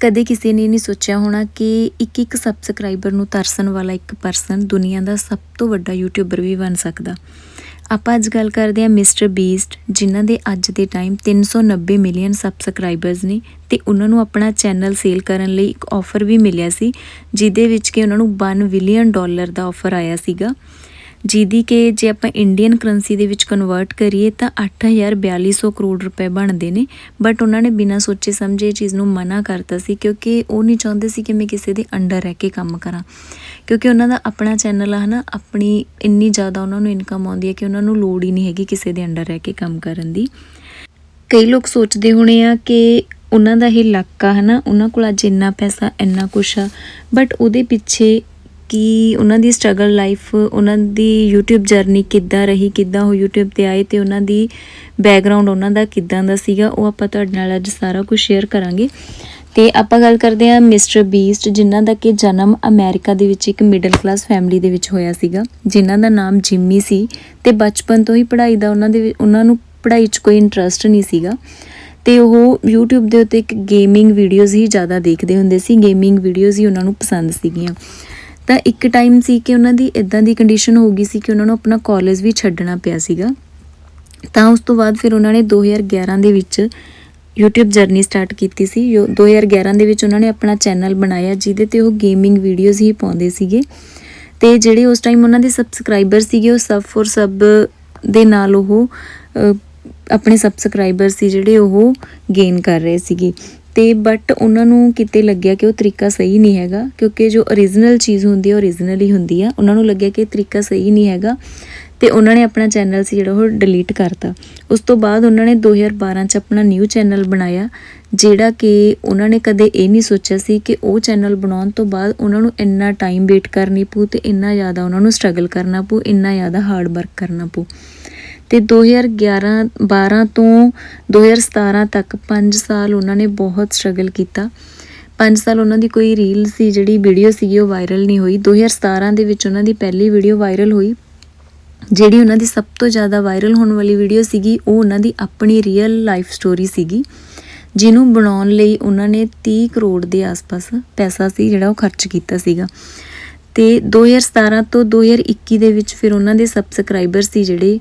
ਕਦੇ ਕਿਸੇ ਨੇ ਨਹੀਂ ਸੋਚਿਆ ਹੋਣਾ ਕਿ ਇੱਕ ਇੱਕ ਸਬਸਕ੍ਰਾਈਬਰ ਨੂੰ ਤਰਸਣ ਵਾਲਾ ਇੱਕ ਪਰਸਨ ਦੁਨੀਆ ਦਾ ਸਭ ਤੋਂ ਵੱਡਾ ਯੂਟਿਊਬਰ ਵੀ ਬਣ ਸਕਦਾ। ਆਪਾਂ ਅੱਜ ਗੱਲ ਕਰਦੇ ਹਾਂ ਮਿਸਟਰ ਬੀਸਟ ਜਿਨ੍ਹਾਂ ਦੇ ਅੱਜ ਦੇ ਟਾਈਮ 390 ਮਿਲੀਅਨ ਸਬਸਕ੍ਰਾਈਬਰਸ ਨੇ ਤੇ ਉਹਨਾਂ ਨੂੰ ਆਪਣਾ ਚੈਨਲ ਸੇਲ ਕਰਨ ਲਈ ਇੱਕ ਆਫਰ ਵੀ ਮਿਲਿਆ ਸੀ, ਜਿਹਦੇ ਵਿੱਚ ਕਿ ਉਹਨਾਂ ਨੂੰ 1 ਬਿਲੀਅਨ ਡਾਲਰ ਦਾ ਆਫਰ ਆਇਆ ਸੀਗਾ। ਜਿਹਦੀ ਕਿ ਜੇ ਆਪਾਂ ਇੰਡੀਅਨ ਕਰੰਸੀ ਦੇ ਵਿੱਚ ਕਨਵਰਟ ਕਰੀਏ ਤਾਂ 8400 ਕਰੋੜ ਰੁਪਏ ਬਣਦੇ ਨੇ। ਬਟ ਉਹਨਾਂ ਨੇ ਬਿਨਾਂ ਸੋਚੇ ਸਮਝੇ ਇਹ ਚੀਜ਼ ਨੂੰ ਮਨਾ ਕਰਤਾ ਸੀ ਕਿਉਂਕਿ ਉਹ ਨਹੀਂ ਚਾਹੁੰਦੇ ਸੀ ਕਿ ਮੈਂ ਕਿਸੇ ਦੇ ਅੰਡਰ ਰਹਿ ਕੇ ਕੰਮ ਕਰਾਂ। ਕਿਉਂਕਿ ਉਹਨਾਂ ਦਾ ਆਪਣਾ ਚੈਨਲ ਆ ਹਨਾ, ਆਪਣੀ ਇੰਨੀ ਜ਼ਿਆਦਾ ਉਹਨਾਂ ਨੂੰ ਇਨਕਮ ਆਉਂਦੀ ਹੈ ਕਿ ਉਹਨਾਂ ਨੂੰ ਲੋੜ ਹੀ ਨਹੀਂ ਹੈਗੀ ਕਿਸੇ ਦੇ ਅੰਡਰ ਰਹਿ ਕੇ ਕੰਮ ਕਰਨ ਦੀ। ਕਈ ਲੋਕ ਸੋਚਦੇ ਹੋਣੇ ਆ ਕਿ ਉਹਨਾਂ ਦਾ ਇਹ ਲੱਕ ਆ ਹਨਾ, ਉਹਨਾਂ ਕੋਲ ਅੱਜ ਇੰਨਾ ਪੈਸਾ, ਇੰਨਾ ਕੁਛ ਆ। ਬਟ ਉਹਦੇ ਪਿੱਛੇ ਕਿ ਉਹਨਾਂ ਦੀ ਸਟਰਗਲ ਲਾਈਫ ਉਹਨਾਂ ਦੀ YouTube ਜਰਨੀ ਕਿੱਦਾਂ ਰਹੀ, ਕਿੱਦਾਂ ਉਹ YouTube ਤੇ ਆਏ ਤੇ ਉਹਨਾਂ ਦੀ ਬੈਕਗ੍ਰਾਉਂਡ ਉਹਨਾਂ ਦਾ ਕਿੱਦਾਂ ਦਾ ਸੀਗਾ, ਉਹ ਆਪਾਂ ਤੁਹਾਡੇ ਨਾਲ ਅੱਜ ਸਾਰਾ ਕੁਝ ਸ਼ੇਅਰ ਕਰਾਂਗੇ। ਤੇ ਆਪਾਂ ਗੱਲ ਕਰਦੇ ਹਾਂ ਮਿਸਟਰ ਬੀਸਟ ਜਿਨ੍ਹਾਂ ਦਾ ਕਿ ਜਨਮ ਅਮਰੀਕਾ ਦੇ ਵਿੱਚ ਇੱਕ ਮਿਡਲ ਕਲਾਸ ਫੈਮਿਲੀ ਦੇ ਵਿੱਚ ਹੋਇਆ ਸੀਗਾ, ਜਿਨ੍ਹਾਂ ਦਾ ਨਾਮ ਜਿਮੀ ਸੀ ਤੇ ਬਚਪਨ ਤੋਂ ਹੀ ਪੜ੍ਹਾਈ ਦਾ ਉਹਨਾਂ ਦੇ ਉਹਨਾਂ ਨੂੰ ਪੜ੍ਹਾਈ 'ਚ ਕੋਈ ਇੰਟਰਸਟ ਨਹੀਂ ਸੀਗਾ। ਤੇ ਉਹ YouTube ਦੇ ਉੱਤੇ ਇੱਕ ਗੇਮਿੰਗ ਵੀਡੀਓਜ਼ ਹੀ ਜ਼ਿਆਦਾ ਦੇਖਦੇ ਹੁੰਦੇ ਸੀ ਗੇਮਿੰਗ ਵੀਡੀਓਜ਼ ਹੀ ਉਹਨਾਂ ਨੂੰ ਪਸੰਦ ਸੀਗੀਆਂ। ਤਾਂ ਇੱਕ ਟਾਈਮ ਸੀ ਕਿ ਉਹਨਾਂ ਦੀ ਇਦਾਂ ਦੀ ਕੰਡੀਸ਼ਨ ਹੋ ਗਈ ਸੀ ਕਿ ਉਹਨਾਂ ਨੂੰ ਆਪਣਾ ਕਾਲਜ ਵੀ ਛੱਡਣਾ ਪਿਆ ਸੀਗਾ। ਤਾਂ ਉਸ ਤੋਂ ਬਾਅਦ ਫਿਰ ਉਹਨਾਂ ਨੇ 2011 ਦੇ ਵਿੱਚ YouTube ਜਰਨੀ ਸਟਾਰਟ ਕੀਤੀ ਸੀ। ਜੋ 2011 ਦੇ ਵਿੱਚ ਉਹਨਾਂ ਨੇ ਆਪਣਾ ਚੈਨਲ ਬਣਾਇਆ, ਜਿਹਦੇ ਤੇ ਉਹ ਗੇਮਿੰਗ ਵੀਡੀਓਜ਼ ਹੀ ਪਾਉਂਦੇ ਸੀਗੇ। ਤੇ ਜਿਹੜੇ ਉਸ ਟਾਈਮ ਉਹਨਾਂ ਦੇ ਸਬਸਕ੍ਰਾਈਬਰ ਸੀਗੇ, ਉਹ ਸਬ ਫॉर ਸਬ ਦੇ ਨਾਲ ਉਹ ਆਪਣੇ ਸਬਸਕ੍ਰਾਈਬਰ ਸੀ ਜਿਹੜੇ ਉਹ ਗੇਨ ਕਰ ਰਹੇ ਸੀਗੇ। ਤੇ ਬਟ ਉਹਨਾਂ ਨੂੰ ਕਿਤੇ ਲੱਗਿਆ ਕਿ ਉਹ ਤਰੀਕਾ ਸਹੀ ਨਹੀਂ ਹੈਗਾ, ਕਿਉਂਕਿ ਜੋ origignal ਚੀਜ਼ ਹੁੰਦੀ ਹੈ origignal ਹੀ ਹੁੰਦੀ ਆ। ਉਹਨਾਂ ਨੂੰ ਲੱਗਿਆ ਕਿ ਤਰੀਕਾ ਸਹੀ ਨਹੀਂ ਹੈਗਾ ਤੇ ਉਹਨਾਂ ਨੇ ਆਪਣਾ ਚੈਨਲ ਸੀ ਜਿਹੜਾ ਉਹ ਡਿਲੀਟ ਕਰਤਾ। ਉਸ ਤੋਂ ਬਾਅਦ ਉਹਨਾਂ ਨੇ 2012 ਚ ਆਪਣਾ ਨਿਊ ਚੈਨਲ ਬਣਾਇਆ, ਜਿਹੜਾ ਕਿ ਉਹਨਾਂ ਨੇ ਕਦੇ ਇਹ ਨਹੀਂ ਸੋਚਿਆ ਸੀ ਕਿ ਉਹ ਚੈਨਲ ਬਣਾਉਣ ਤੋਂ ਬਾਅਦ ਉਹਨਾਂ ਨੂੰ ਇੰਨਾ ਟਾਈਮ ਵੇਟ ਕਰਨੀ ਪਊ ਤੇ ਇੰਨਾ ਜ਼ਿਆਦਾ ਉਹਨਾਂ ਨੂੰ ਸਟਰਗਲ ਕਰਨਾ ਪਊ, ਇੰਨਾ ਜ਼ਿਆਦਾ ਹਾਰਡ ਵਰਕ ਕਰਨਾ ਪਊ। ਤੇ 2011 12 ਤੋਂ 2017 ਤੱਕ 5 ਸਾਲ ਉਹਨਾਂ ਨੇ ਬਹੁਤ ਸਟਰਗਲ ਕੀਤਾ। 5 ਸਾਲ ਉਹਨਾਂ ਦੀ ਕੋਈ ਰੀਲ ਸੀ, ਜਿਹੜੀ ਵੀਡੀਓ ਸੀਗੀ, ਉਹ ਵਾਇਰਲ ਨਹੀਂ ਹੋਈ। 2017 ਦੇ ਵਿੱਚ ਉਹਨਾਂ ਦੀ ਪਹਿਲੀ ਵੀਡੀਓ ਵਾਇਰਲ ਹੋਈ, ਜਿਹੜੀ ਉਹਨਾਂ ਦੀ ਸਭ ਤੋਂ ਜ਼ਿਆਦਾ ਵਾਇਰਲ ਹੋਣ ਵਾਲੀ ਵੀਡੀਓ ਸੀਗੀ, ਉਹ ਉਹਨਾਂ ਦੀ ਆਪਣੀ ਰੀਅਲ ਲਾਈਫ ਸਟੋਰੀ ਸੀਗੀ, ਜਿਹਨੂੰ ਬਣਾਉਣ ਲਈ ਉਹਨਾਂ ਨੇ 30 ਕਰੋੜ ਦੇ ਆਸ-ਪਾਸ ਪੈਸਾ ਸੀ, ਜਿਹੜਾ ਉਹ ਖਰਚ ਕੀਤਾ ਸੀਗਾ। ਤੇ 2017 ਤੋਂ 2021 ਦੇ ਵਿੱਚ ਫਿਰ ਉਹਨਾਂ ਦੇ ਸਬਸਕ੍ਰਾਈਬਰ ਸੀ, ਜਿਹੜੇ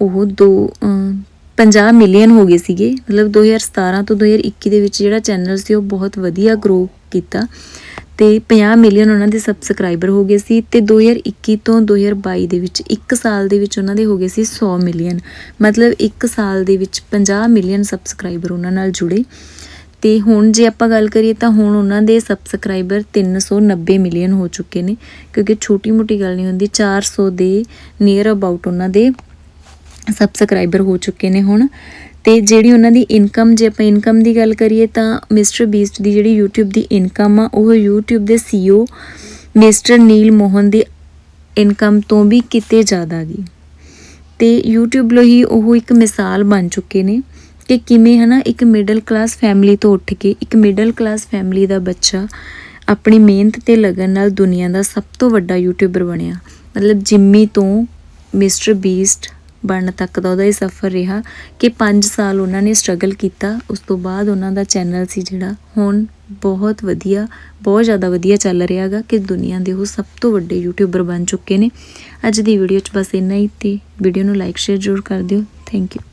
ਉਹ ਦੋ ਅਮ, 50 ਮਿਲੀਅਨ ਹੋ ਗਏ ਸੀਗੇ। ਮਤਲਬ 2017 ਤੋਂ 2021 ਦੇ ਵਿੱਚ ਜਿਹੜਾ ਚੈਨਲ ਸੀ ਉਹ ਬਹੁਤ ਵਧੀਆ ਗਰੋ ਕੀਤਾ ਤੇ 50 ਮਿਲੀਅਨ ਉਹਨਾਂ ਦੇ ਸਬਸਕ੍ਰਾਈਬਰ ਹੋ ਗਏ ਸੀ ਤੇ 2021 ਤੋਂ 2022 ਦੇ ਵਿੱਚ 1 ਸਾਲ ਦੇ ਵਿੱਚ ਉਹਨਾਂ ਦੇ ਹੋ ਗਏ ਸੀ 100 ਮਿਲੀਅਨ। ਮਤਲਬ 1 ਸਾਲ ਦੇ ਵਿੱਚ 50 ਮਿਲੀਅਨ ਸਬਸਕ੍ਰਾਈਬਰ ਉਹਨਾਂ ਨਾਲ ਜੁੜੇ। ਤੇ ਹੁਣ ਜੇ ਆਪਾਂ ਗੱਲ ਕਰੀਏ ਤਾਂ ਹੁਣ ਉਹਨਾਂ ਦੇ ਸਬਸਕ੍ਰਾਈਬਰ 390 ਮਿਲੀਅਨ ਹੋ ਚੁੱਕੇ ਨੇ ਕਿਉਂਕਿ ਛੋਟੀ-ਮੋਟੀ ਗੱਲ ਨਹੀਂ ਹੁੰਦੀ 400 ਦੇ ਨੀਅਰ ਅਬਾਊਟ ਉਹਨਾਂ ਦੇ ਸਬਸਕ੍ਰਾਈਬਰ ਹੋ ਚੁੱਕੇ ਨੇ ਹੁਣ। ਤੇ ਜਿਹੜੀ ਉਹਨਾਂ ਦੀ ਇਨਕਮ ਜੇ ਆਪਾਂ ਇਨਕਮ ਦੀ ਗੱਲ ਕਰੀਏ ਤਾਂ ਮਿਸਟਰ ਬੀਸਟ ਦੀ ਜਿਹੜੀ YouTube ਦੀ ਇਨਕਮ ਆ, ਉਹ YouTube ਦੇ CEO ਮਿਸਟਰ ਨੀਲ ਮੋਹਨ ਦੀ ਇਨਕਮ ਤੋਂ ਵੀ ਕਿਤੇ ਜ਼ਿਆਦਾ ਗਈ। ਤੇ YouTube ਲਈ ਹੀ ਉਹ ਇੱਕ ਮਿਸਾਲ ਬਣ ਚੁੱਕੇ ਨੇ ਕਿ ਕਿਵੇਂ ਹਨਾ ਇੱਕ ਮਿਡਲ ਕਲਾਸ ਫੈਮਿਲੀ ਤੋਂ ਉੱਠ ਕੇ ਇੱਕ ਮਿਡਲ ਕਲਾਸ ਫੈਮਿਲੀ ਦਾ ਬੱਚਾ ਆਪਣੀ ਮਿਹਨਤ ਤੇ ਲਗਨ ਨਾਲ ਦੁਨੀਆ ਦਾ ਸਭ ਤੋਂ ਵੱਡਾ ਯੂਟਿਊਬਰ ਬਣਿਆ। ਮਤਲਬ ਜਿੰਮੀ ਤੋਂ ਮਿਸਟਰ ਬੀਸਟ ਬਣਨ ਤੱਕ ਦਾ ਉਹਦਾ ਇਹ ਸਫ਼ਰ ਰਿਹਾ ਕਿ 5 ਸਾਲ ਉਹਨਾਂ ਨੇ ਸਟਰਗਲ ਕੀਤਾ। ਉਸ ਤੋਂ ਬਾਅਦ ਉਹਨਾਂ ਦਾ ਚੈਨਲ ਸੀ ਜਿਹੜਾ। ਹੁਣ ਬਹੁਤ ਵਧੀਆ, ਬਹੁਤ ਜ਼ਿਆਦਾ ਵਧੀਆ ਚੱਲ ਰਿਹਾਗਾ ਕਿ ਦੁਨੀਆ ਦੇ ਉਹ ਸਭ ਤੋਂ ਵੱਡੇ ਯੂਟਿਊਬਰ ਬਣ ਚੁੱਕੇ ਨੇ। ਅੱਜ ਦੀ ਵੀਡੀਓ 'ਚ ਬਸ ਇੰਨਾ ਹੀ ਤੇ ਵੀਡੀਓ ਨੂੰ ਲਾਈਕ ਸ਼ੇਅਰ ਜ਼ਰੂਰ ਕਰ ਦਿਓ। Thank you